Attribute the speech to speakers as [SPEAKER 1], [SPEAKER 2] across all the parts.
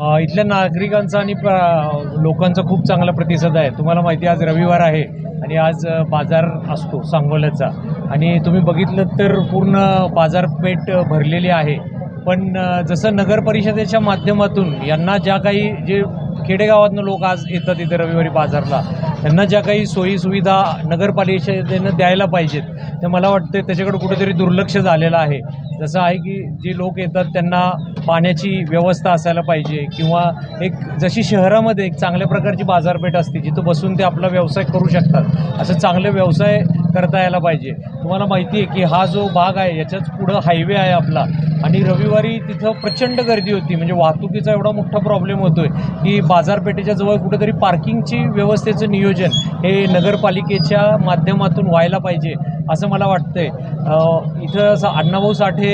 [SPEAKER 1] इथल्या नागरिकांचा आणि प्र- लोकांचा खूप चांगला प्रतिसाद आहे. तुम्हाला माहिती आज रविवार आहे आणि आज बाजार असतो सांगोल्याचा. आणि तुम्ही बघितलं तर पूर्ण बाजारपेठ भरलेली आहे. पण जसं नगर परिषदेच्या माध्यमातून यांना ज्या काही जे खेडेगावातनं लोक आज येतात इथे रविवारी बाजारला. त्यांना ज्या काही सोयीसुविधा नगरपालिकेनं द्यायला पाहिजेत ते मला वाटतं त्याच्याकडे कुठेतरी दुर्लक्ष झालेलं आहे. जसं आहे की जे लोक येतात त्यांना पाण्याची व्यवस्था असायला पाहिजे किंवा एक जशी शहरामध्ये एक चांगल्या प्रकारची बाजारपेठ असते जिथं बसून ते आपला व्यवसाय करू शकतात असं चांगले व्यवसाय करता यायला पाहिजे. तुम्हाला माहिती आहे की हा जो भाग आहे याच्याच पुढं हायवे आहे आपला. आणि रविवारी तिथं प्रचंड गर्दी होती. म्हणजे वाहतुकीचा एवढा मोठा प्रॉब्लेम होतो आहे की बाजारपेठेच्या जवळ कुठेतरी पार्किंगची व्यवस्थेचं नियोजन हे नगरपालिकेच्या माध्यमातून व्हायला पाहिजे असं मला वाटतंय. आहे इथं असं अण्णाभाऊ साठे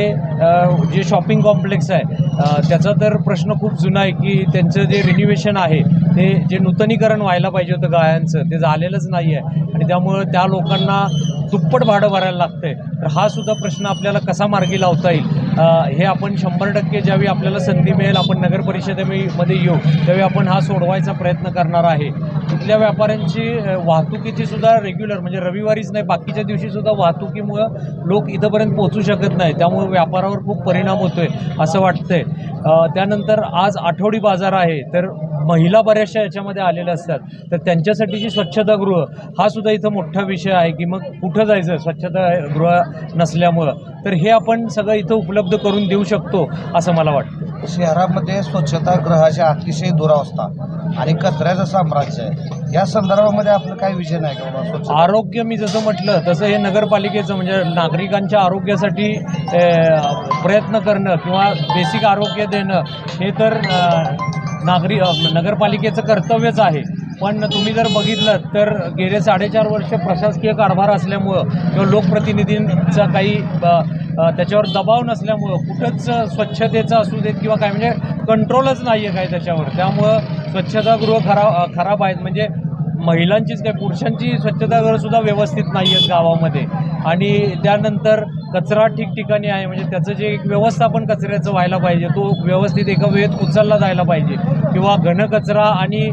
[SPEAKER 1] जे शॉपिंग कॉम्प्लेक्स आहे त्याचा तर प्रश्न खूप जुना आहे की त्यांचं जे रिन्युवेशन आहे ते जे नूतनीकरण व्हायला पाहिजे होतं गाळ्यांचं ते झालेलंच नाही आहे आणि त्यामुळं त्या लोकांना दुप्पट भाडं भरायला लागतंय. तर हा सुद्धा प्रश्न आपल्याला कसा मार्गी लावता येईल? हे आपण शंभर टक्के ज्यावेळी आपल्याला संधी मिळेल आपण नगर परिषदेमध्ये येऊ त्यावेळी आपण हा सोडवायचा प्रयत्न करणार आहे. तिथल्या व्यापाऱ्यांची वाहतुकीची सुद्धा रेग्युलर म्हणजे रविवारीच नाही बाकीच्या दिवशी सुद्धा वाहतुकीमुळं लोक इथंपर्यंत पोहोचू शकत नाही त्यामुळे व्यापारावर खूप परिणाम होतोय असं वाटतंय. त्यानंतर आज आठवडी बाजार आहे तर महिला बऱ्याचशा याच्यामध्ये आलेल्या असतात. तर त्यांच्यासाठीची स्वच्छतागृह हा सुद्धा इथं मोठा विषय आहे की मग कुठं जायचं? स्वच्छतागृह नसल्यामुळं. तर हे आपण सगळं इथं उपलब्ध करून देऊ शकतो असं मला वाटतं.
[SPEAKER 2] शहरामध्ये स्वच्छतागृहाची अतिशय दुरावस्था आणि कचऱ्याचं साम्राज्य आहे. या संदर्भामध्ये आपलं काय विजन आहे का
[SPEAKER 1] आरोग्य मी जसं म्हटलं तसं हे नगरपालिकेचं म्हणजे नागरिकांच्या आरोग्यासाठी प्रयत्न करणं किंवा बेसिक आरोग्य देणं हे तर नागरी नागरिक नगरपालिकेचं कर्तव्यच आहे. पण तुम्ही जर बघितलं तर गेले साडेचार वर्ष प्रशासकीय कारभार असल्यामुळं किंवा लोकप्रतिनिधींचा काही त्याच्यावर दबाव नसल्यामुळं कुठंच स्वच्छतेचं असू देत किंवा काय म्हणजे कंट्रोलच नाही आहे काय त्याच्यावर. त्यामुळं स्वच्छतागृह खराब खराब आहेत. म्हणजे महिलांचीच काय पुरुषांची स्वच्छता सुद्धा व्यवस्थित नाही आहेत गावामध्ये. आणि त्यानंतर कचरा ठिकठिकाणी आहे म्हणजे त्याचं जे एक व्यवस्थापन कचऱ्याचं व्हायला पाहिजे तो व्यवस्थित एका वेळेत उचलला जायला पाहिजे. किंवा घन कचरा आणि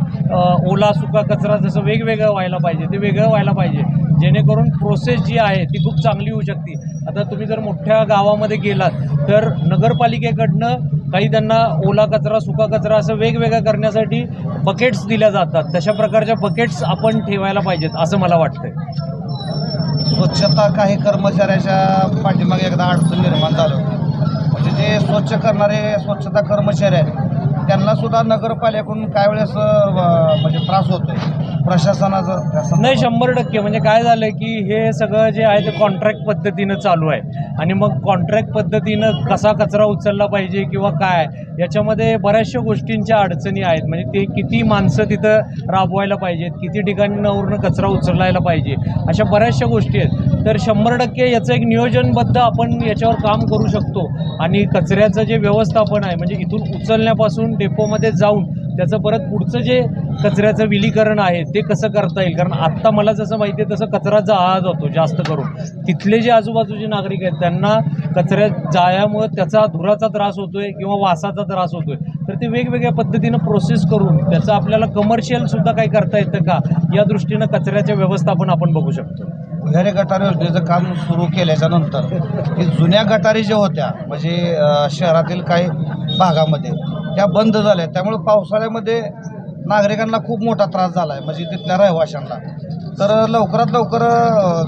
[SPEAKER 1] ओला सुका कचरा जसं वेगवेगळं व्हायला पाहिजे ते वेगळं व्हायला पाहिजे. जेणेकरून प्रोसेस जी आहे ती खूप चांगली होऊ शकते. आता तुम्ही जर मोठ्या गावामध्ये गेलात तर नगरपालिकेकडनं काही त्यांना ओला कचरा सुका कचरा असं वेगवेगळं करण्यासाठी बकेट्स दिल्या जातात. तशा प्रकारच्या बकेट्स आपण ठेवायला पाहिजेत असं मला वाटतंय.
[SPEAKER 2] स्वच्छता काही कर्मचाऱ्याच्या पाठीमागे एकदा अडचण निर्माण झालं म्हणजे जे स्वच्छ करणारे स्वच्छता कर्मचारी आहेत त्यांना सुद्धा नगरपालिकेकडून काय वेळेस म्हणजे त्रास होतोय. प्रशासनाचं.
[SPEAKER 1] नाही शंभर टक्के. म्हणजे काय झालं की हे सगळं जे आहे ते कॉन्ट्रॅक्ट पद्धतीनं चालू आहे. आणि मग कॉन्ट्रॅक्ट पद्धतीनं कसा कचरा उचलला पाहिजे किंवा काय याच्यामध्ये बऱ्याचशा गोष्टींच्या अडचणी आहेत. म्हणजे ते किती माणसं तिथं राबवायला पाहिजेत किती ठिकाणी कचरा उचलायला पाहिजे अशा बऱ्याचशा गोष्टी आहेत. तर शंभर टक्के याचं एक नियोजनबद्ध आपण याच्यावर काम करू शकतो. आणि कचऱ्याचं जे व्यवस्थापन आहे म्हणजे इथून उचलण्यापासून डेपोमध्ये जाऊन त्याचं परत पुढचं जे कचऱ्याचं विलीकरण आहे ते कसं करता येईल? कारण आत्ता मला जसं माहिती आहे तसं कचरा जाळला जातो जास्त करून. तिथले जे आजूबाजूचे नागरिक आहेत त्यांना कचऱ्यात जाळ्यामुळे त्याचा धुराचा त्रास होतोय किंवा वासाचा त्रास होतोय. तर ते वेगवेगळ्या पद्धतीनं प्रोसेस करून त्याचं आपल्याला कमर्शियल सुद्धा काही करता येतं का? या दृष्टीनं कचऱ्याचे व्यवस्थापन आपण बघू शकतो.
[SPEAKER 2] भुयारी गटार योजनेचं काम सुरू केल्याच्यानंतर की जुन्या गटारी ज्या होत्या म्हणजे शहरातील काही भागामध्ये त्या बंद झाल्या. त्यामुळे पावसाळ्यामध्ये नागरिकांना खूप मोठा त्रास झाला आहे म्हणजे तिथल्या रहिवाशांना. तर लवकरात लवकर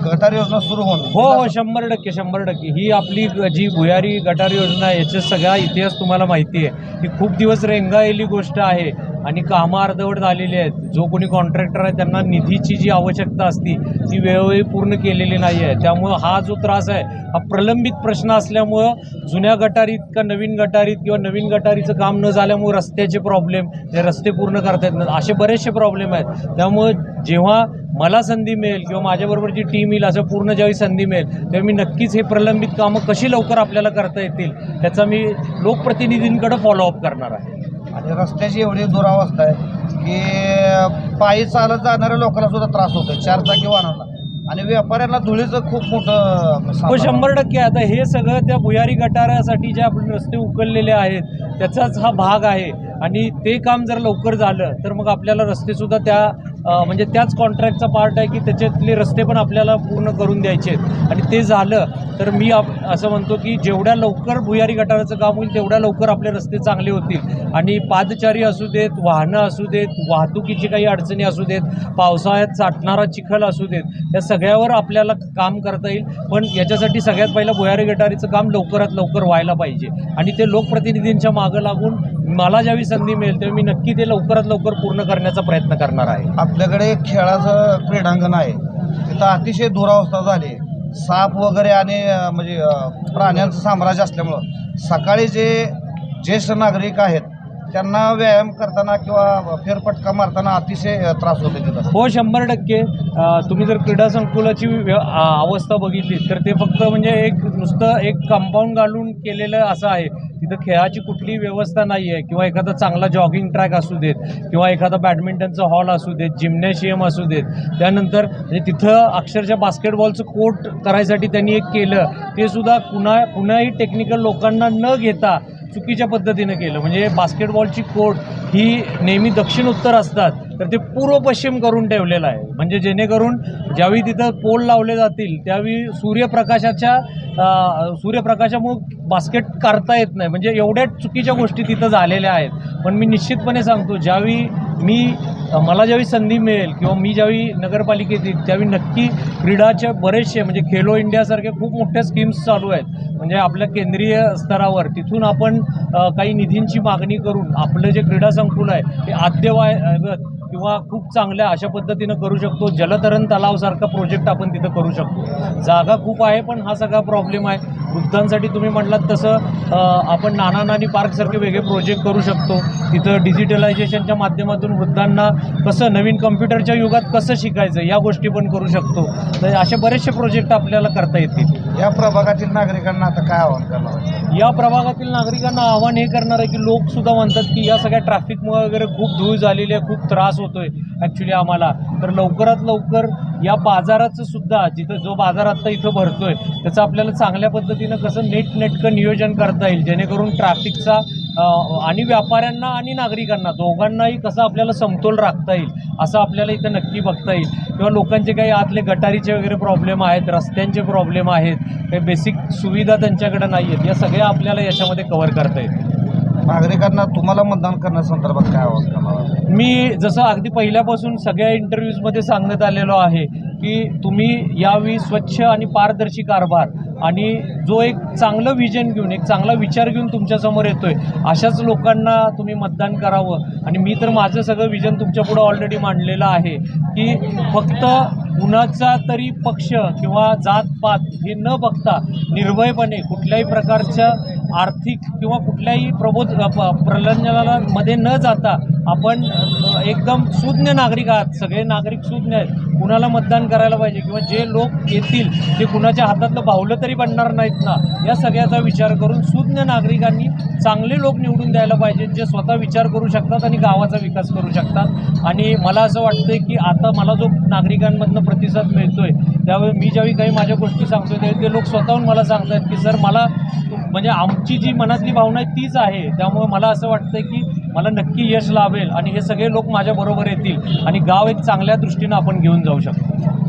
[SPEAKER 2] गटार योजना सुरू होऊन
[SPEAKER 1] हो हो शंभर टक्के शंभर टक्के. ही आपली जी भुयारी गटार योजना आहे याचा सगळा इतिहास तुम्हाला माहिती आहे. ही खूप दिवस रेंगाळलेली गोष्ट आहे. आणि कामं अर्धवट झालेली आहेत. जो कोणी कॉन्ट्रॅक्टर आहे त्यांना निधीची जी आवश्यकता असती ती वेळोवेळी पूर्ण केलेली नाही आहे. त्यामुळं हा जो त्रास आहे हा प्रलंबित प्रश्न असल्यामुळं जुन्या गटारीत का नवीन गटारीत किंवा नवीन गटारीचं काम न झाल्यामुळे रस्त्याचे प्रॉब्लेम ते रस्ते पूर्ण करता येत नाहीत असे बरेचसे प्रॉब्लेम आहेत. त्यामुळं जेव्हा मला संधी मिळेल किंवा माझ्याबरोबरची टीम येईल असं पूर्ण ज्यावेळी संधी मिळेल तेव्हा मी नक्कीच हे प्रलंबित कामं कशी लवकर आपल्याला करता येतील त्याचा मी लोकप्रतिनिधींकडे फॉलोअप करणार आहे.
[SPEAKER 2] आणि रस्त्याची एवढी दुरावस्था आहे की पायी चालत जाणाऱ्या लोकांना सुद्धा त्रास होतोय चार चाकी वाहनांना आणि व्यापाऱ्यांना धुळीचं खूप मोठं.
[SPEAKER 1] शंभर टक्के आता हे सगळं त्या भुयारी गटारासाठी जे आपण रस्ते उकललेले आहेत त्याचाच हा भाग आहे आणि ते काम जर लवकर झालं तर मग आपल्याला रस्ते सुद्धा त्या म्हणजे त्याच कॉन्ट्रॅक्टचा पार्ट आहे की त्याच्यातले रस्ते पण आपल्याला पूर्ण करून द्यायचे आहेत. आणि ते झालं तर मी आप असं म्हणतो की जेवढ्या लवकर भुयारी गटाराचं काम होईल तेवढ्या लवकर आपले रस्ते चांगले होतील. आणि पादचारी असू देत वाहनं असू देत वाहतुकीची काही अडचणी असू देत पावसाळ्यात साठणारा चिखल असू देत या सगळ्यावर आपल्याला काम करता येईल. पण याच्यासाठी सगळ्यात पहिलं भुयारी गटारीचं काम लवकरात लवकर व्हायला पाहिजे. आणि ते लोकप्रतिनिधींच्या मागं लागून मला ज्यावेळी संधी मिळेल तेव्हा मी नक्की ते लवकरात लवकर पूर्ण करण्याचा प्रयत्न करणार आहे.
[SPEAKER 2] आपल्याकडे एक खेळाचं क्रीडांगण आहे. तिथं अतिशय दुरावस्था झाली. साप वगैरे आणि म्हणजे प्राण्यांचं साम्राज्य असल्यामुळं सकाळी जे ज्येष्ठ नागरिक आहेत त्यांना व्यायाम करताना किंवा फेरपटका मारताना अतिशय त्रास होतो तिथं.
[SPEAKER 1] हो शंभर टक्के. तुम्ही जर क्रीडा संकुलाची अवस्था बघितली तर ते फक्त म्हणजे एक नुसतं एक कंपाऊंड घालून केलेलं असं आहे. तिथं खेळाची कुठलीही व्यवस्था नाही आहे. किंवा एखादा चांगला जॉगिंग ट्रॅक असू देत किंवा एखादा बॅडमिंटनचा हॉल असू देत जिम्नॅशियम असू देत. त्यानंतर म्हणजे तिथं अक्षरशः बास्केटबॉलचं कोर्ट करायसाठी त्यांनी एक केलं. ते सुद्धा पुन्हा पुन्हाही टेक्निकल लोकांना न घेता चुकीच्या पद्धतीनं केलं. म्हणजे बास्केटबॉलची कोर्ट ही नेहमी दक्षिण उत्तर असतात तर ते पूर्व पश्चिम करून ठेवलेलं आहे. म्हणजे जेणेकरून ज्यावेळी तिथं पोल लावले जातील त्यावेळी सूर्यप्रकाशाच्या सूर्यप्रकाशामुळे बास्केट काढता येत नाही. म्हणजे एवढ्या चुकीच्या गोष्टी तिथं झालेल्या आहेत. पण मी निश्चितपणे सांगतो ज्यावेळी मी मला ज्यावेळी संधी मिळेल किंवा मी ज्यावेळी नगरपालिकेत येईल त्यावेळी नक्की क्रीडाचे बरेचसे म्हणजे खेलो इंडियासारख्या खूप मोठ्या स्कीम्स चालू आहेत. म्हणजे आपल्या केंद्रीय स्तरावर तिथून आपण काही निधींची मागणी करून आपलं जे क्रीडा संकुल आहे ते आद्यवायगत किंवा खूप चांगल्या अशा पद्धतीनं करू शकतो. जलतरण तलावसारखा प्रोजेक्ट आपण तिथं करू शकतो. जागा खूप आहे पण हा सगळा प्रॉब्लेम आहे. वृद्धांसाठी तुम्ही म्हटलात तसं आपण नाना नानी पार्कसारखे वेगळे प्रोजेक्ट करू शकतो. तिथं डिजिटलायझेशनच्या माध्यमातून वृद्धांना कसं नवीन कम्प्युटरच्या युगात कसं शिकायचं या गोष्टी पण करू शकतो. तर असे बरेचसे प्रोजेक्ट आपल्याला करता येतील.
[SPEAKER 2] या प्रभागातील नागरिकांना आता काय आव्हान करणार?
[SPEAKER 1] या प्रभागातील नागरिकांना आव्हान हे करणार आहे की लोक सुद्धा म्हणतात की या सगळ्या ट्रॅफिकमुळे वगैरे खूप धूळ झालेली आहे खूप त्रास होतोय. ॲक्च्युली आम्हाला. तर लवकरात लवकर या बाजाराचं सुद्धा जिथं जो बाजार आत्ता इथं भरतो आहे त्याचं आपल्याला चांगल्या पद्धतीनं कसं नीटनेटकं नियोजन करता येईल जेणेकरून ट्रॅफिकचा आणि व्यापाऱ्यांना आणि नागरिकांना दोघांनाही कसं आपल्याला समतोल राखता येईल असं आपल्याला इथं नक्की बघता येईल. किंवा लोकांचे काही आतले गटारीचे वगैरे प्रॉब्लेम आहेत रस्त्यांचे प्रॉब्लेम आहेत काही बेसिक सुविधा त्यांच्याकडे नाही आहेत या सगळ्या आपल्याला याच्यामध्ये कव्हर करता येतील.
[SPEAKER 2] नागरिकांना तुम्हाला मतदान करण्यासंदर्भात काय आव्हान
[SPEAKER 1] मी जसं अगदी पहिल्यापासून सगळ्या इंटरव्ह्यूजमध्ये सांगण्यात आलेलो आहे की तुम्ही यावेळी स्वच्छ आणि पारदर्शी कारभार आणि जो एक चांगलं विजन घेऊन एक चांगला विचार घेऊन तुमच्यासमोर येतोय अशाच लोकांना तुम्ही मतदान करावं. आणि मी तर माझं सगळं विजन तुमच्यापुढं ऑलरेडी मांडलेलं आहे की फक्त कुणाचा तरी पक्ष किंवा जातपात हे न बघता निर्भयपणे कुठल्याही प्रकारच्या आर्थिक किंवा कुठल्याही प्रबोध प- प्रलंजनाला मध्ये न जाता आपण एकदम सुज्ञ नागरिक आहात. सगळे नागरिक सुज्ञ आहेत. कुणाला मतदान करायला पाहिजे किंवा जे लोक येतील ते कुणाच्या हातातलं बाहुलं तरी बनणार नाहीत ना? या सगळ्याचा विचार करून सुज्ञ नागरिकांनी चांगले लोक निवडून द्यायला पाहिजेत जे स्वतः विचार करू शकतात आणि गावाचा विकास करू शकतात. आणि मला असं वाटतं की आता मला जो नागरिकांमधनं प्रतिसाद मिळतोय. त्यावेळी मी ज्यावेळी काही माझ्या गोष्टी सांगतोय त्यावेळी ते लोक स्वतःहून मला सांगतात की सर मला म्हणजे आमची जी मनातली भावना आहे तीच आहे. त्यामुळे मला असं वाटतं की मला नक्की यश लाभेल आणि हे सगळे लोक माझ्याबरोबर येतील आणि गाव एक चांगल्या दृष्टीनं आपण घेऊन जाऊ शकतो.